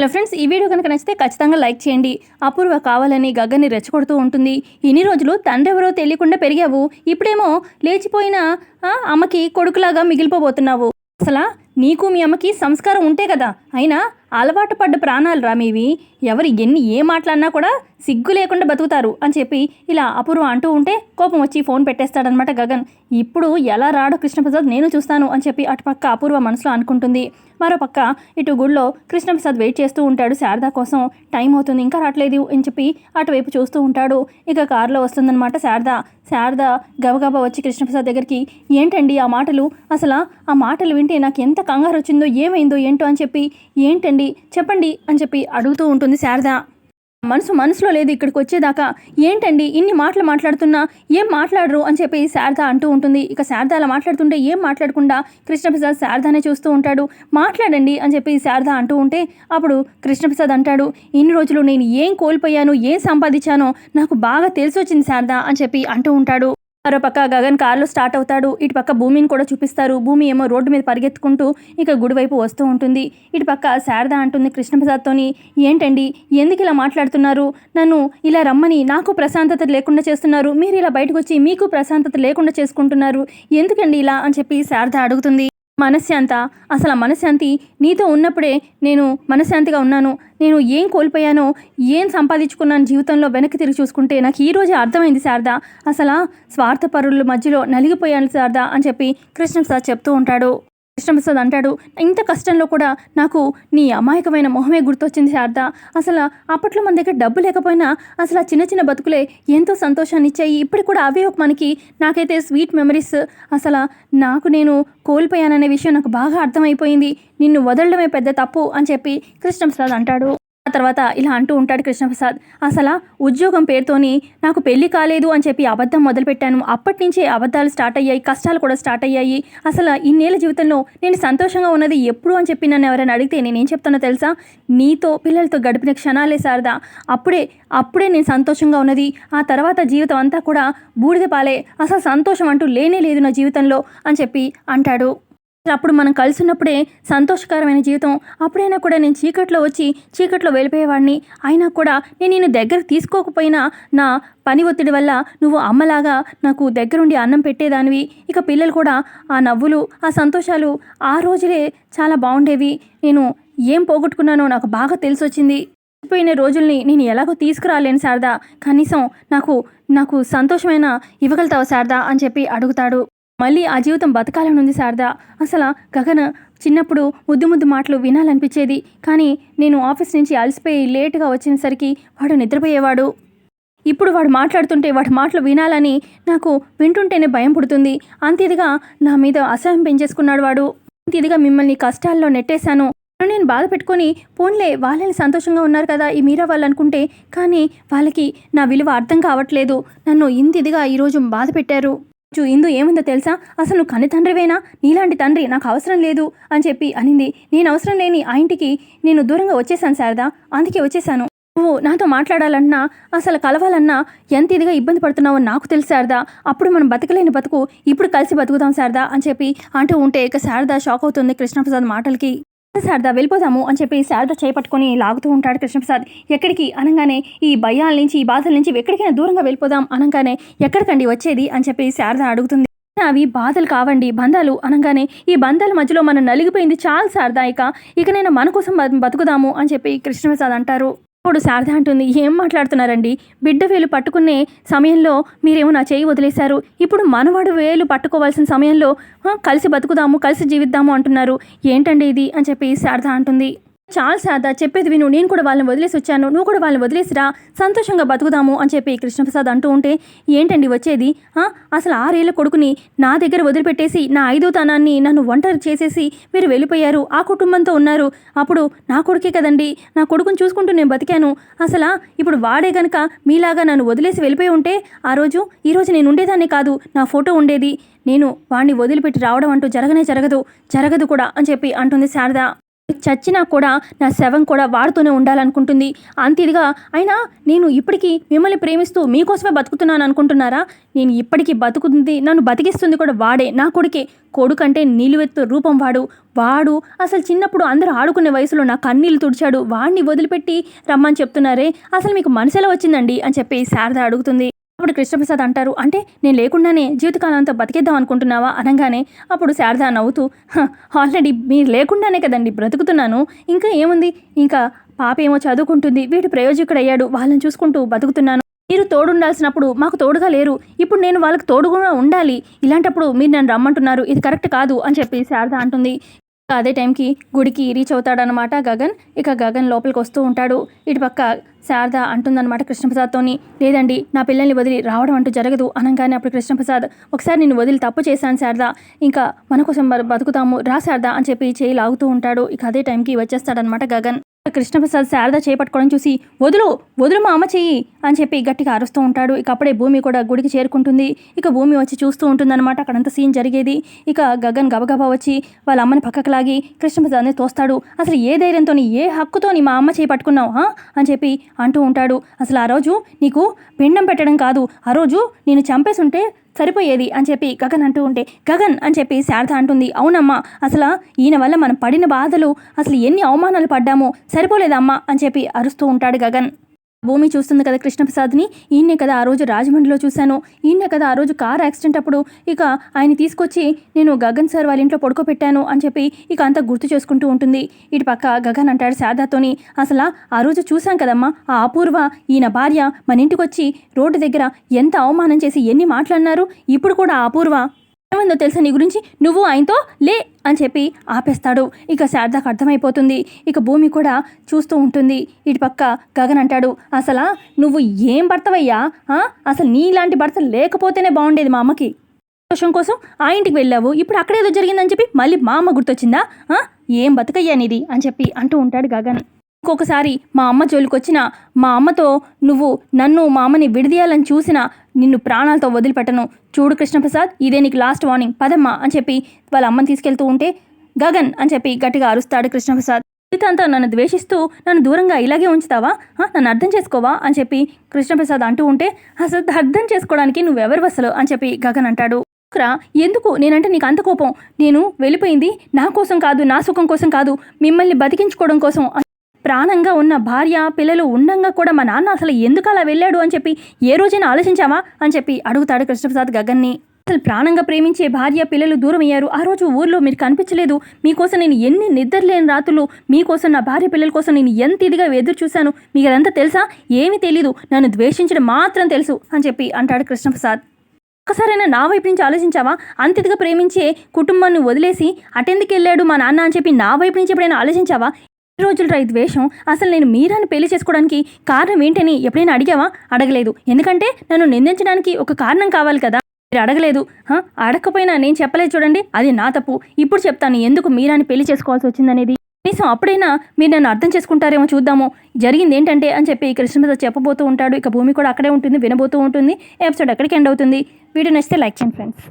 Hello friends ఈ video కనుక నచ్చితే ఖచ్చితంగా లైక్ చేయండి. అపూర్వ కావాలని గగ్గని రెచ్చగొడుతూ ఉంటుంది. ఇన్ని రోజులు తండ్రి ఎవరో తెలియకుండా పెరిగావు. ఇప్పుడేమో లేచిపోయిన అమ్మకి కొడుకులాగా మిగిలిపోబోతున్నావు. అసలు నీకు మీ అమ్మకి సంస్కారం ఉంటే కదా. అయినా అలవాటు పడ్డ ప్రాణాలు రా మీవి. ఎవరు ఎన్ని ఏ మాట్లాడినా కూడా సిగ్గు లేకుండా బతుకుతారు అని చెప్పి ఇలా అపూర్వ అంటూ ఉంటే కోపం వచ్చి ఫోన్ పెట్టేస్తాడనమాట గగన్. ఇప్పుడు ఎలా రాడో కృష్ణప్రసాద్ నేను చూస్తాను అని చెప్పి అటుపక్క అపూర్వ మనసులో అనుకుంటుంది. మరో పక్క ఇటు గుడిలో కృష్ణప్రసాద్ వెయిట్ చేస్తూ ఉంటాడు శారద కోసం. టైం అవుతుంది ఇంకా రావట్లేదు అని చెప్పి అటువైపు చూస్తూ ఉంటాడు. ఇక కారులో వస్తుందన్నమాట శారద. శారద గబగబా వచ్చి కృష్ణప్రసాద్ దగ్గరికి ఏంటండి ఆ మాటలు? అసలు ఆ మాటలు వింటే నాకు ఎంత కంగారు వచ్చిందో ఏమైందో ఏంటో? అని చెప్పి ఏంటండి చెప్పండి అని చెప్పి అడుగుతూ ఉంటుంది శారద. మనసు మనసులో లేదు ఇక్కడికి వచ్చేదాకా. ఏంటండి ఇన్ని మాటలు మాట్లాడుతున్నా? ఏం మాట్లాడరు అని చెప్పి శారద అంటూ ఉంటుంది. ఇక శారద అలా మాట్లాడుతుంటే ఏం మాట్లాడకుండా కృష్ణప్రసాద్ శారదానే చూస్తూ ఉంటాడు. మాట్లాడండి అని చెప్పి శారద అంటూ ఉంటే అప్పుడు కృష్ణప్రసాద్ అంటాడు ఇన్ని రోజులు నేను ఏం కోల్పోయాను ఏం సంపాదించానో నాకు బాగా తెలిసొచ్చింది శారద అని చెప్పి అంటూ ఉంటాడు. మరో పక్క గగన్ కారులో స్టార్ట్ అవుతాడు. ఇటు పక్క భూమిని కూడా చూపిస్తారు. భూమి ఏమో రోడ్డు మీద పరిగెత్తుకుంటూ ఇక గుడి వైపు వస్తూ ఉంటుంది. ఇటు పక్క శారద అంటుంది కృష్ణప్రసాద్తోని ఏంటండి? ఎందుకు ఇలా మాట్లాడుతున్నారు? నన్ను ఇలా రమ్మని నాకు ప్రశాంతత లేకుండా చేస్తున్నారు. మీరు ఇలా బయటకు వచ్చి మీకు ప్రశాంతత లేకుండా చేసుకుంటున్నారు. ఎందుకండి ఇలా? అని చెప్పి శారద అడుగుతుంది. మనశ్శాంత? అసలు ఆ మనశ్శాంతి నీతో ఉన్నప్పుడే నేను మనశ్శాంతిగా ఉన్నాను. నేను ఏం కోల్పోయానో ఏం సంపాదించుకున్నాను జీవితంలో వెనక్కి తిరిగి చూసుకుంటే నాకు ఈరోజు అర్థమైంది శారద. అసలు స్వార్థపరుల మధ్యలో నలిగిపోయాను శారద అని చెప్పి కృష్ణప్రసాద్ చెప్తూ ఉంటాడు. కృష్ణప్రసాద్ అంటాడు ఇంత కష్టంలో కూడా నాకు నీ అమాయకమైన మొహమే గుర్తొచ్చింది శారద. అసలు అప్పట్లో మన దగ్గర డబ్బు లేకపోయినా అసలు ఆ చిన్న చిన్న బతుకులే ఎంతో సంతోషాన్ని ఇచ్చాయి ఇప్పుడు కూడా అవే ఒక మనకి నాకైతే స్వీట్ మెమరీస్. అసలు నాకు నేను కోల్పోయాననే విషయం నాకు బాగా అర్థమైపోయింది. నిన్ను వదలడమే పెద్ద తప్పు అని చెప్పి కృష్ణప్రసాద్ అంటాడు. తర్వాత ఇలా అంటూ ఉంటాడు కృష్ణప్రసాద్. అసలు ఉద్యోగం పేరుతోని నాకు పెళ్ళి కాలేదు అని చెప్పి అబద్ధం మొదలుపెట్టాను. అప్పటి నుంచే అబద్ధాలు స్టార్ట్ అయ్యాయి కష్టాలు కూడా స్టార్ట్ అయ్యాయి. అసలు ఇన్నేళ్ళ జీవితంలో నేను సంతోషంగా ఉన్నది ఎప్పుడు అని చెప్పి నన్ను ఎవరైనా అడిగితే నేనేం చెప్తానో తెలుసా? నీతో పిల్లలతో గడిపిన క్షణాలే శారదా. అప్పుడే అప్పుడే నేను సంతోషంగా ఉన్నది. ఆ తర్వాత జీవితం అంతా కూడా బూడిద పాలే. అసలు సంతోషం అంటూ లేనే లేదు నా జీవితంలో అని చెప్పి అంటాడు. అప్పుడు మనం కలిసినప్పుడే సంతోషకరమైన జీవితం. అప్పుడైనా కూడా నేను చీకట్లో వచ్చి చీకట్లో వెళ్ళిపోయేవాడిని. అయినా కూడా నేను నేను దగ్గరకు తీసుకోకపోయినా నా పని ఒత్తిడి వల్ల నువ్వు అమ్మలాగా నాకు దగ్గరుండి అన్నం పెట్టేదానివి. ఇక పిల్లలు కూడా ఆ నవ్వులు ఆ సంతోషాలు ఆ రోజులే చాలా బాగుండేవి. నేను ఏం పోగొట్టుకున్నానో నాకు బాగా తెలిసొచ్చింది. పోయిన రోజుల్ని నేను ఎలాగో తీసుకురాలేను శారదా. కనీసం నాకు నాకు సంతోషమైన ఇవ్వగలుగుతావు శారదా అని చెప్పి అడుగుతాడు. మళ్ళీ ఆ జీవితం బతకాలనుంది శారదా. అసలు గగన చిన్నప్పుడు ముద్దు ముద్దు మాటలు వినాలనిపించేది. కానీ నేను ఆఫీస్ నుంచి అలసిపోయి లేటుగా వచ్చేసరికి వాడు నిద్రపోయేవాడు. ఇప్పుడు వాడు మాట్లాడుతుంటే వాడి మాటలు వినాలని నాకు వింటుంటేనే భయం పుడుతుంది. అంతేదిగా నా మీద అసహ్యం పెంచేసుకున్నాడు వాడు. అంతేదిగా మిమ్మల్ని కష్టాల్లో నెట్టేశాను. నేను బాధ పెట్టుకొని పోన్లే వాళ్ళని సంతోషంగా ఉన్నారు కదా ఈ మీరా వాళ్ళు అనుకుంటే. కానీ వాళ్ళకి నా విలువ అర్థం కావట్లేదు. నన్ను ఇంత ఇదిగా ఈరోజు బాధ పెట్టారు. చూ ఇందు ఏముందో తెలుసా? అసలు నువ్వు కని తండ్రివేనా? నీలాంటి తండ్రి నాకు అవసరం లేదు అని చెప్పి అనింది. నేను అవసరం లేని ఆ ఇంటికి నేను దూరంగా వచ్చేసాను శారదా. అందుకే వచ్చేసాను నువ్వు నాతో మాట్లాడాలన్నా అసలు కలవాలన్నా ఎంత ఇదిగా ఇబ్బంది పడుతున్నావో నాకు తెలుసు శారదా. అప్పుడు మనం బతకలేని బతుకు ఇప్పుడు కలిసి బతుకుతాం శారదా అని చెప్పి అంటూ ఉంటే ఇక శారదా షాక్ అవుతుంది కృష్ణప్రసాద్ మాటలకి. శారదా వెళ్ళిపోదాము అని చెప్పి శారద చేపట్టుకొని లాగుతూ ఉంటాడు కృష్ణప్రసాద్. ఎక్కడికి? అనగానే ఈ భయాల నుంచి ఈ బాధల నుంచి ఎక్కడికైనా దూరంగా వెళ్ళిపోదాం అనగానే ఎక్కడికండి వచ్చేది అని చెప్పి శారద అడుగుతుంది. అవి బాధలు కావండి బంధాలు అనగానే ఈ బంధాల మధ్యలో మనం నలిగిపోయింది చాలా శారదా ఇక. ఇకనైనా మన కోసం బతుకుదాము అని చెప్పి కృష్ణప్రసాద్ అంటారు. ఇప్పుడు శారద అంటుంది ఏం మాట్లాడుతున్నారండి? బిడ్డ వేలు పట్టుకునే సమయంలో మీరేమో నా చేయి వదిలేశారు? ఇప్పుడు మనవాడు వేలు పట్టుకోవాల్సిన సమయంలో కలిసి బతుకుదాము కలిసి జీవిద్దాము అంటున్నారు. ఏంటండి ఇది? అని చెప్పి శారద అంటుంది. చాలా శారద చెప్పేది విను. నేను కూడా వాళ్ళని వదిలేసి వచ్చాను. నువ్వు కూడా వాళ్ళని వదిలేసిరా సంతోషంగా బతుకుదాము అని చెప్పి కృష్ణప్రసాద్ అంటూ ఉంటే ఏంటండి వచ్చేది? అసలు ఆరేళ్ళ కొడుకుని నా దగ్గర వదిలిపెట్టేసి నా ఐదో తనాన్ని నన్ను ఒంటరి చేసేసి మీరు వెళ్ళిపోయారు. ఆ కుటుంబంతో ఉన్నారు. అప్పుడు నా కొడుకే కదండి. నా కొడుకుని చూసుకుంటూ నేను బతికాను. అసలు ఇప్పుడు వాడే గనక మీలాగా నన్ను వదిలేసి వెళ్ళిపోయి ఉంటే ఆ రోజు ఈరోజు నేను ఉండేదాన్ని కాదు. నా ఫోటో ఉండేది. నేను వాడిని వదిలిపెట్టి రావడం అంటూ జరగనే జరగదు. జరగదు కూడా అని చెప్పి అంటుంది శారద. చచ్చినా కూడా నా శవం కూడా వాడుతూనే ఉండాలనుకుంటుంది. అంతదిగా అయినా నేను ఇప్పటికీ మిమ్మల్ని ప్రేమిస్తూ మీకోసమే బతుకుతున్నాను అనుకుంటున్నారా? నేను ఇప్పటికీ బతుకుతుంది నన్ను బతికిస్తుంది కూడా వాడే నా కొడుకే. కొడుకంటే నిలువెత్తు రూపం వాడు. వాడు అసలు చిన్నప్పుడు అందరూ ఆడుకునే వయసులో నా కన్నీళ్ళు తుడిచాడు. వాడిని వదిలిపెట్టి రమ్మని చెప్తున్నారే. అసలు మీకు మనసులో వచ్చిందండి? అని చెప్పి శారద అడుగుతుంది. అప్పుడు కృష్ణప్రసాద్ అంటారు అంటే నేను లేకుండానే జీవితకాలం అంతా బతికేద్దాం అనుకుంటున్నావా? అనగానే అప్పుడు శారద నవ్వుతూ ఆల్రెడీ మీరు లేకుండానే కదండి బ్రతుకుతున్నాను. ఇంకా ఏముంది? ఇంకా పాప ఏమో చదువుకుంటుంది. వీడు ప్రయోజకుడయ్యాడు. వాళ్ళని చూసుకుంటూ బతుకుతున్నాను. మీరు తోడుండాల్సినప్పుడు మాకు తోడుగా లేరు. ఇప్పుడు నేను వాళ్ళకి తోడుగా ఉండాలి. ఇలాంటప్పుడు మీరు నన్ను రమ్మంటున్నారు. ఇది కరెక్ట్ కాదు అని చెప్పి శారద అంటుంది. అదే టైంకి గుడికి రీచ్ అవుతాడనమాట గగన్. ఇక గగన్ లోపలికి వస్తూ ఉంటాడు. ఇటుపక్క శారద అంటుందన్నమాట కృష్ణప్రసాద్తోని లేదండి నా పిల్లల్ని వదిలి రావడం అంటూ జరగదు అనగానే అప్పుడు కృష్ణప్రసాద్ ఒకసారి నేను వదిలి తప్పు చేశాను శారద. ఇంకా మన కోసం బతుకుతాము. రా శారద అని చెప్పి చేయి లాగుతూ ఉంటాడు. ఇక అదే టైంకి వచ్చేస్తాడనమాట గగన్. కృష్ణప్రసాద్ శారద చేపట్టుకోవడం చూసి వదులు వదులు మా అమ్మ చెయ్యి అని చెప్పి గట్టిగా అరుస్తూ ఉంటాడు. ఇక అప్పుడే భూమి కూడా గుడికి చేరుకుంటుంది. ఇక భూమి వచ్చి చూస్తూ ఉంటుందన్నమాట అక్కడంతా సీన్ జరిగేది. ఇక గగన్ గబగబా వచ్చి వాళ్ళ అమ్మని పక్కకు లాగి కృష్ణప్రసాద్ని తోస్తాడు. అసలు ఏ ధైర్యంతో ఏ హక్కుతోని మా అమ్మ చేయి పట్టుకున్నావు అని చెప్పి అంటూ ఉంటాడు. అసలు ఆ రోజు నీకు పిండం పెట్టడం కాదు. ఆ రోజు నేను చంపేసి ఉంటే సరిపోయేది అని చెప్పి గగన్ అంటూ ఉంటే గగన్ అని చెప్పి శారద అంటుంది. అవునమ్మా అసలు ఈయన వల్ల మనం పడిన బాధలు అసలు ఎన్ని అవమానాలు పడ్డామో సరిపోలేదమ్మా అని చెప్పి అరుస్తూ ఉంటాడు గగన్. భూమి చూస్తుంది కదా కృష్ణప్రసాద్ని. ఈయనే కదా ఆ రోజు రాజమండ్రిలో చూశాను. ఈయనే కదా ఆ రోజు కార్ యాక్సిడెంట్ అప్పుడు. ఇక ఆయన తీసుకొచ్చి నేను గగన్ సార్ వాళ్ళ ఇంట్లో పడుకోబెట్టాను అని చెప్పి ఇక అంతా గుర్తు చేసుకుంటూ ఉంటుంది. ఇటు పక్క గగన్ అంటాడు శారదాతోని అసలు ఆ రోజు చూశాం కదమ్మా ఆ అపూర్వ ఈయన భార్య మన ఇంటికి వచ్చి రోడ్డు దగ్గర ఎంత అవమానం చేసి ఎన్ని మాట్లాడినారు ఇప్పుడు కూడా ఆ అపూర్వ ఏమందో తెలుసా నీ గురించి? నువ్వు ఆయనతో లే అని చెప్పి ఆపేస్తాడు. ఇక శారదకు అర్థమైపోతుంది. ఇక భూమి కూడా చూస్తూ ఉంటుంది. ఇటు పక్క గగన్ అంటాడు అసలా నువ్వు ఏం భర్తవయ్యా? అసలు నీలాంటి భర్త లేకపోతేనే బాగుండేది మా అమ్మకి. సంతోషం కోసం ఆ ఇంటికి వెళ్ళావు. ఇప్పుడు అక్కడేదో జరిగిందని చెప్పి మళ్ళీ మా అమ్మ గుర్తొచ్చిందా? ఏం బతుకయ్యా నీది? అని చెప్పి అంటూ ఉంటాడు గగన్. ఇంకొకసారి మా అమ్మ జోలికొచ్చిన మా అమ్మతో నువ్వు నన్ను మా అమ్మని విడదీయాలని చూసినా నిన్ను ప్రాణాలతో వదిలిపెట్టను. చూడు కృష్ణప్రసాద్ ఇదే నీకు లాస్ట్ వార్నింగ్. పదమ్మా అని చెప్పి వాళ్ళ అమ్మని తీసుకెళ్తూ ఉంటే గగన్ అని చెప్పి గట్టిగా అరుస్తాడు కృష్ణప్రసాద్. జీవితాంతా నన్ను ద్వేషిస్తూ నన్ను దూరంగా ఇలాగే ఉంచుతావా? ఆ, నన్ను అర్థం చేసుకోవా? అని చెప్పి కృష్ణప్రసాద్ అంటూ ఉంటే అసలు అర్థం చేసుకోవడానికి నువ్వెవరు అసలు? అని చెప్పి గగన్ అంటాడు. రా ఎందుకు? నేనంటే నీకు అంత కోపం. నేను వెళ్ళిపోయింది నా కోసం కాదు నా సుఖం కోసం కాదు. మిమ్మల్ని బతికించుకోవడం కోసం ప్రాణంగా ఉన్న భార్య పిల్లలు ఉండంగా కూడా మా నాన్న అసలు ఎందుకు అలా వెళ్ళాడు అని చెప్పి ఏ రోజైనా ఆలోచించావా అని చెప్పి అడుగుతాడు కృష్ణప్రసాద్ గగన్ని. అసలు ప్రాణంగా ప్రేమించే భార్య పిల్లలు దూరం అయ్యారు ఆ రోజు ఊర్లో మీరు కనిపించలేదు. మీకోసం నేను ఎన్ని నిద్రలేని రాత్రులు మీకోసం నా భార్య పిల్లల కోసం నేను ఎంత ఇదిగా ఎదురు చూశాను మీకు అదంతా తెలుసా? ఏమీ తెలీదు. నన్ను ద్వేషించడం మాత్రం తెలుసు అని చెప్పి అంటాడు కృష్ణప్రసాద్. ఒక్కసారైనా నా వైపు నుంచి ఆలోచించావా? అంతిదిగా ప్రేమించే కుటుంబాన్ని వదిలేసి అటెందుకు వెళ్ళాడు మా నాన్న అని చెప్పి నా వైపు నుంచి ఎప్పుడైనా ఆలోచించావా? రోజులు రైతు వేషం. ద్వేషం అసలు నేను మీరాని పెళ్ళి చేసుకోవడానికి కారణం ఏంటని ఎప్పుడైనా అడిగావా? అడగలేదు. ఎందుకంటే నన్ను నిందించడానికి ఒక కారణం కావాలి కదా. మీరు అడగలేదు. అడగకపోయినా నేను చెప్పలేదు చూడండి. అది నా తప్పు. ఇప్పుడు చెప్తాను ఎందుకు మీరాని పెళ్ళి చేసుకోవాల్సి వచ్చిందనేది. కనీసం అప్పుడైనా మీరు నన్ను అర్థం చేసుకుంటారేమో చూద్దాము. జరిగింది ఏంటంటే అని చెప్పి కృష్ణప్రసాద్ చెప్పబోతూ ఉంటాడు. ఇక భూమి కూడా అక్కడే ఉంటుంది వినబోతూ ఉంటుంది. ఎపిసోడ్ ఎక్కడికి ఎండ్ అవుతుంది. వీడియో నచ్చితే లైక్ చేయండి ఫ్రెండ్స్.